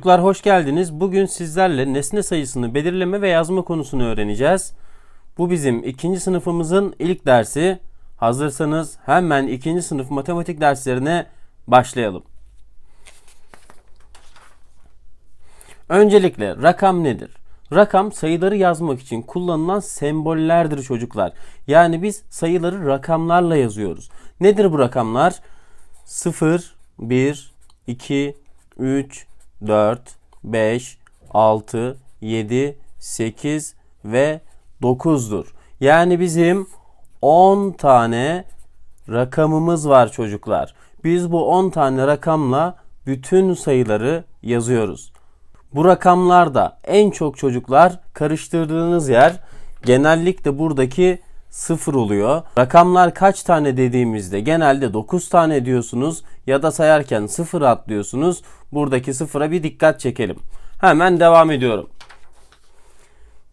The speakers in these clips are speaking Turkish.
Çocuklar hoş geldiniz. Bugün sizlerle nesne sayısını belirleme ve yazma konusunu öğreneceğiz. Bu bizim ikinci sınıfımızın ilk dersi. Hazırsanız hemen ikinci sınıf matematik derslerine başlayalım. Öncelikle rakam nedir? Rakam sayıları yazmak için kullanılan sembollerdir çocuklar. Yani biz sayıları rakamlarla yazıyoruz. Nedir bu rakamlar? 0, 1, 2, 3, 4, 5, 6, 7, 8 ve 9'dur. Yani bizim 10 tane rakamımız var çocuklar. Biz bu 10 tane rakamla bütün sayıları yazıyoruz. Bu rakamlarda en çok çocuklar karıştırdığınız yer genellikle buradaki sıfır oluyor. Rakamlar kaç tane dediğimizde genelde 9 tane diyorsunuz ya da sayarken sıfır atlıyorsunuz. Buradaki sıfıra bir dikkat çekelim. Hemen devam ediyorum.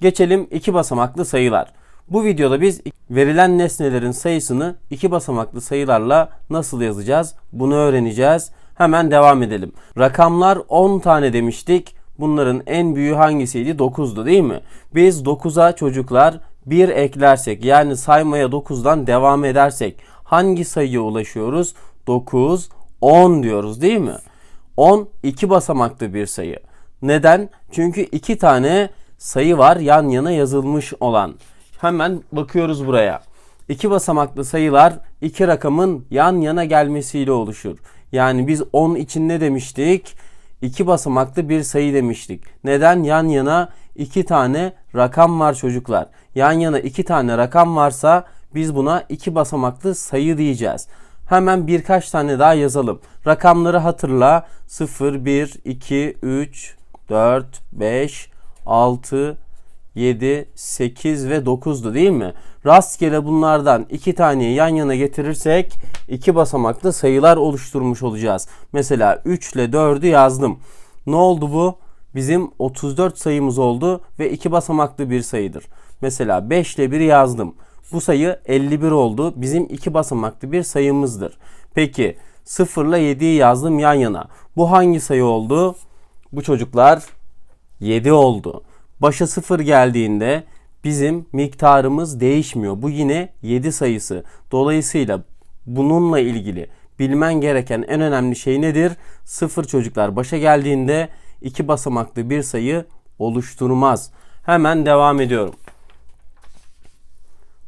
Geçelim iki basamaklı sayılar. Bu videoda biz verilen nesnelerin sayısını iki basamaklı sayılarla nasıl yazacağız bunu öğreneceğiz. Hemen devam edelim. Rakamlar 10 tane demiştik. Bunların en büyüğü hangisiydi? 9'du değil mi? Biz 9'a çocuklar 1 eklersek yani saymaya 9'dan devam edersek hangi sayıya ulaşıyoruz? 9, 10 diyoruz değil mi? 10 iki basamaklı bir sayı. Neden? Çünkü iki tane sayı var yan yana yazılmış olan. Hemen bakıyoruz buraya. İki basamaklı sayılar iki rakamın yan yana gelmesiyle oluşur. Yani biz 10 için ne demiştik? İki basamaklı bir sayı demiştik. Neden? Yan yana iki tane rakam var çocuklar. Yan yana iki tane rakam varsa biz buna iki basamaklı sayı diyeceğiz. Hemen birkaç tane daha yazalım. Rakamları hatırla. 0, 1, 2, 3, 4, 5, 6, 7, 8 ve 9'du değil mi? Rastgele bunlardan iki taneyi yan yana getirirsek iki basamaklı sayılar oluşturmuş olacağız. Mesela 3 ile 4'ü yazdım. Ne oldu bu? Bizim 34 sayımız oldu ve iki basamaklı bir sayıdır. Mesela 5 ile 1'i yazdım. Bu sayı 51 oldu. Bizim iki basamaklı bir sayımızdır. Peki 0 ile 7'yi yazdım yan yana. Bu hangi sayı oldu? Bu çocuklar 7 oldu. Başa 0 geldiğinde bizim miktarımız değişmiyor. Bu yine 7 sayısı. Dolayısıyla bununla ilgili bilmen gereken en önemli şey nedir? 0 çocuklar başa geldiğinde iki basamaklı bir sayı oluşturmaz. Hemen devam ediyorum.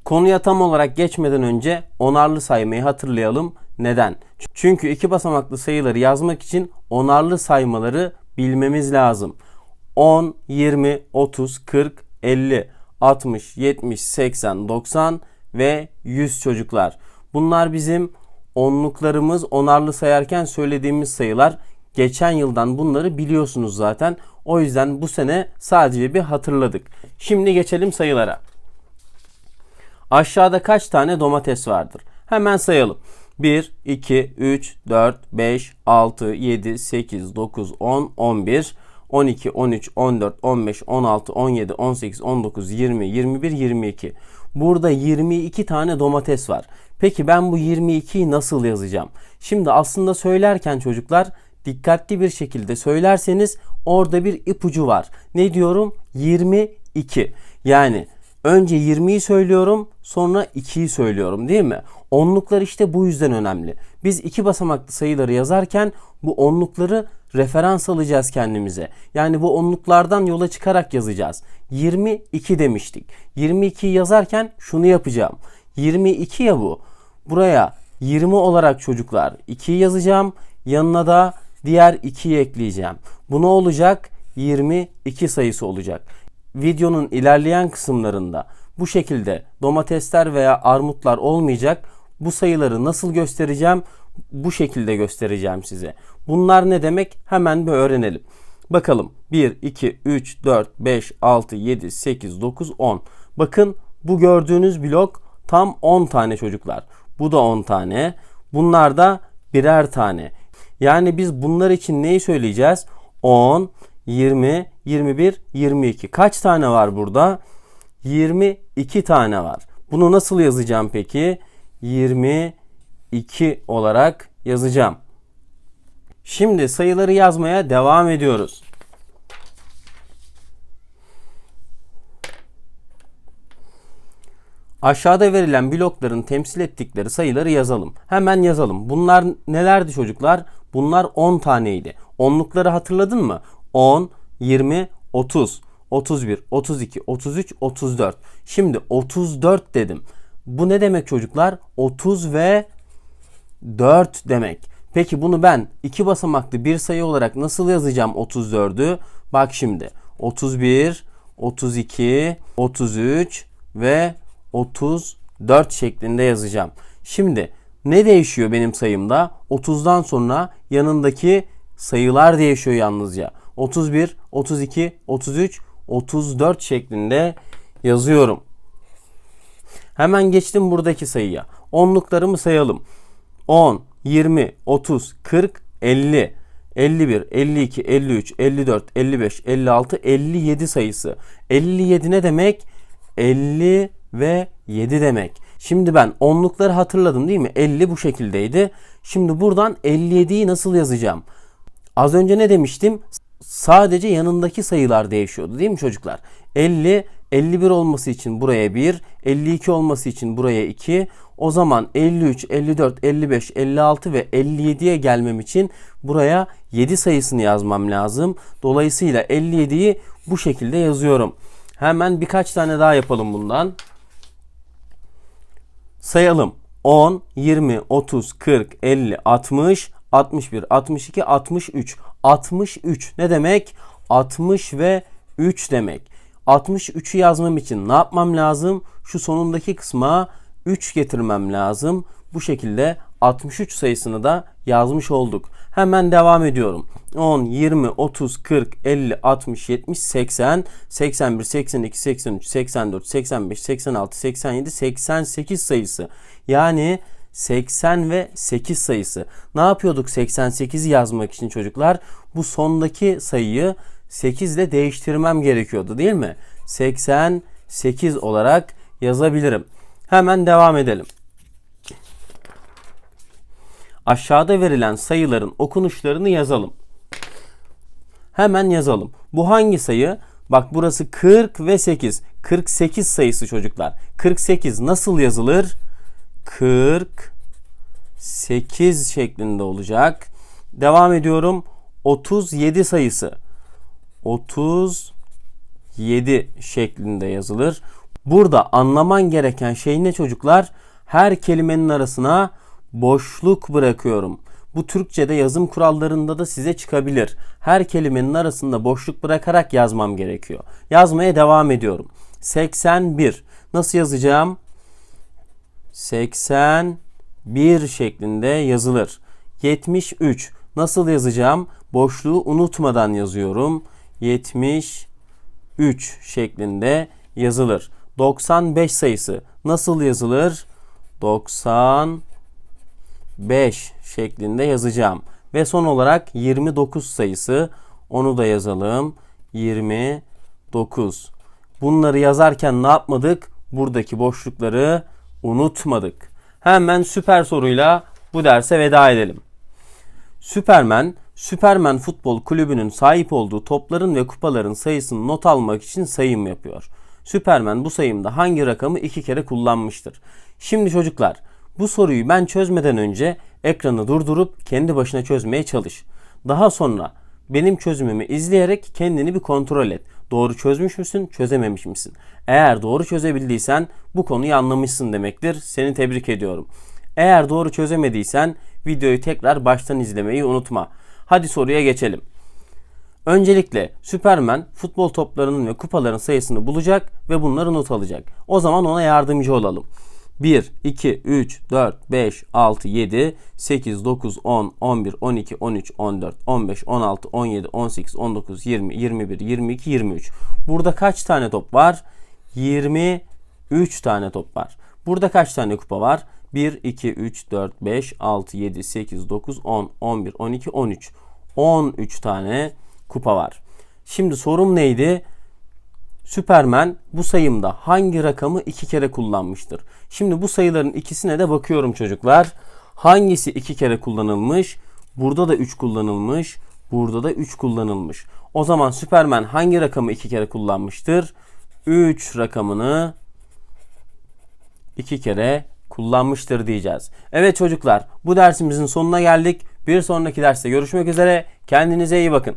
Konuya tam olarak geçmeden önce onarlı saymayı hatırlayalım. Neden? Çünkü iki basamaklı sayıları yazmak için onarlı saymaları bilmemiz lazım. 10, 20, 30, 40, 50, 60, 70, 80, 90 ve 100 çocuklar. Bunlar bizim onluklarımız onarlı sayarken söylediğimiz sayılar. Geçen yıldan bunları biliyorsunuz zaten. O yüzden bu sene sadece bir hatırladık. Şimdi geçelim sayılara. Aşağıda kaç tane domates vardır? Hemen sayalım. 1, 2, 3, 4, 5, 6, 7, 8, 9, 10, 11, 12, 13, 14, 15, 16, 17, 18, 19, 20, 21, 22. Burada 22 tane domates var. Peki ben bu 22'yi nasıl yazacağım? Şimdi aslında söylerken çocuklar dikkatli bir şekilde söylerseniz orada bir ipucu var. Ne diyorum? 22. Yani önce 20'yi söylüyorum sonra 2'yi söylüyorum değil mi? Onluklar işte bu yüzden önemli. Biz iki basamaklı sayıları yazarken bu onlukları referans alacağız kendimize. Yani bu onluklardan yola çıkarak yazacağız. 22 demiştik. 22'yi yazarken şunu yapacağım. 22 ya bu. Buraya 20 olarak çocuklar 2'yi yazacağım. Yanına da diğer 2'yi ekleyeceğim. Bu ne olacak? 22 sayısı olacak. Videonun ilerleyen kısımlarında bu şekilde domatesler veya armutlar olmayacak. Bu sayıları nasıl göstereceğim? Bu şekilde göstereceğim size. Bunlar ne demek? Hemen bir öğrenelim. Bakalım 1, 2, 3, 4, 5, 6, 7, 8, 9, 10. Bakın bu gördüğünüz blok tam 10 tane çocuklar. Bu da 10 tane. Bunlar da birer tane. Yani biz bunlar için neyi söyleyeceğiz? 10, 20, 21, 22. Kaç tane var burada? 22 tane var. Bunu nasıl yazacağım peki? 22 olarak yazacağım. Şimdi sayıları yazmaya devam ediyoruz. Aşağıda verilen blokların temsil ettikleri sayıları yazalım. Hemen yazalım. Bunlar nelerdi çocuklar? Bunlar 10 taneydi. Onlukları hatırladın mı? 10, 20, 30, 31, 32, 33, 34. Şimdi 34 dedim. Bu ne demek çocuklar? 30 ve 4 demek. Peki bunu ben iki basamaklı bir sayı olarak nasıl yazacağım 34'ü? Bak şimdi. 31, 32, 33 ve 34 şeklinde yazacağım. Şimdi ne değişiyor benim sayımda? 30'dan sonra yanındaki sayılar değişiyor yalnızca. 31, 32, 33, 34 şeklinde yazıyorum. Hemen geçtim buradaki sayıya. Onluklarımı sayalım. 10, 20, 30, 40, 50, 51, 52, 53, 54, 55, 56, 57 sayısı. 57 ne demek? 50 ve 7 demek. Şimdi ben onlukları hatırladım değil mi? 50 bu şekildeydi. Şimdi buradan 57'yi nasıl yazacağım? Az önce ne demiştim? Sadece yanındaki sayılar değişiyordu değil mi çocuklar? 50, 51 olması için buraya 1, 52 olması için buraya 2. O zaman 53, 54, 55, 56 ve 57'ye gelmem için buraya 7 sayısını yazmam lazım. Dolayısıyla 57'yi bu şekilde yazıyorum. Hemen birkaç tane daha yapalım bundan. Sayalım. 10, 20, 30, 40, 50, 60, 61, 62, 63. 63 ne demek? 60 ve 3 demek. 63'ü yazmam için ne yapmam lazım? Şu sonundaki kısma 3 getirmem lazım. Bu şekilde 63 sayısını da yazmış olduk. Hemen devam ediyorum. 10, 20, 30, 40, 50, 60, 70, 80, 81, 82, 83, 84, 85, 86, 87, 88 sayısı. Yani 80 ve 8 sayısı. Ne yapıyorduk 88'i yazmak için çocuklar? Bu sondaki sayıyı 8 ile değiştirmem gerekiyordu değil mi? 88 olarak yazabilirim. Hemen devam edelim. Aşağıda verilen sayıların okunuşlarını yazalım. Hemen yazalım. Bu hangi sayı? Bak burası 40 ve 8. 48 sayısı çocuklar. 48 nasıl yazılır? 48 şeklinde olacak. Devam ediyorum. 37 sayısı. 37 şeklinde yazılır. Burada anlaman gereken şey ne çocuklar? Her kelimenin arasına boşluk bırakıyorum. Bu Türkçe'de yazım kurallarında da size çıkabilir. Her kelimenin arasında boşluk bırakarak yazmam gerekiyor. Yazmaya devam ediyorum. 81. Nasıl yazacağım? 81 şeklinde yazılır. 73. Nasıl yazacağım? Boşluğu unutmadan yazıyorum. 73 şeklinde yazılır. 95 sayısı nasıl yazılır? 95 şeklinde yazacağım. Ve son olarak 29 sayısı onu da yazalım. 29. Bunları yazarken ne yapmadık? Buradaki boşlukları unutmadık. Hemen süper soruyla bu derse veda edelim. Süpermen, Süpermen Futbol Kulübü'nün sahip olduğu topların ve kupaların sayısını not almak için sayım yapıyor. Süpermen bu sayımda hangi rakamı iki kere kullanmıştır? Şimdi çocuklar bu soruyu ben çözmeden önce ekranı durdurup kendi başına çözmeye çalış. Daha sonra benim çözümümü izleyerek kendini bir kontrol et. Doğru çözmüş müsün, çözememiş misin? Eğer doğru çözebildiysen bu konuyu anlamışsın demektir. Seni tebrik ediyorum. Eğer doğru çözemediysen videoyu tekrar baştan izlemeyi unutma. Hadi soruya geçelim. Öncelikle Süpermen futbol toplarının ve kupaların sayısını bulacak ve bunları not alacak. O zaman ona yardımcı olalım. 1, 2, 3, 4, 5, 6, 7, 8, 9, 10, 11, 12, 13, 14, 15, 16, 17, 18, 19, 20, 21, 22, 23. Burada kaç tane top var? 23 tane top var. Burada kaç tane kupa var? 1, 2, 3, 4, 5, 6, 7, 8, 9, 10, 11, 12, 13. 13 tane kupa var. Şimdi sorum neydi? Süpermen bu sayımda hangi rakamı iki kere kullanmıştır? Şimdi bu sayıların ikisine de bakıyorum çocuklar. Hangisi iki kere kullanılmış? Burada da 3 kullanılmış. Burada da 3 kullanılmış. O zaman Süpermen hangi rakamı iki kere kullanmıştır? 3 rakamını iki kere kullanmıştır diyeceğiz. Evet çocuklar bu dersimizin sonuna geldik. Bir sonraki derste görüşmek üzere. Kendinize iyi bakın.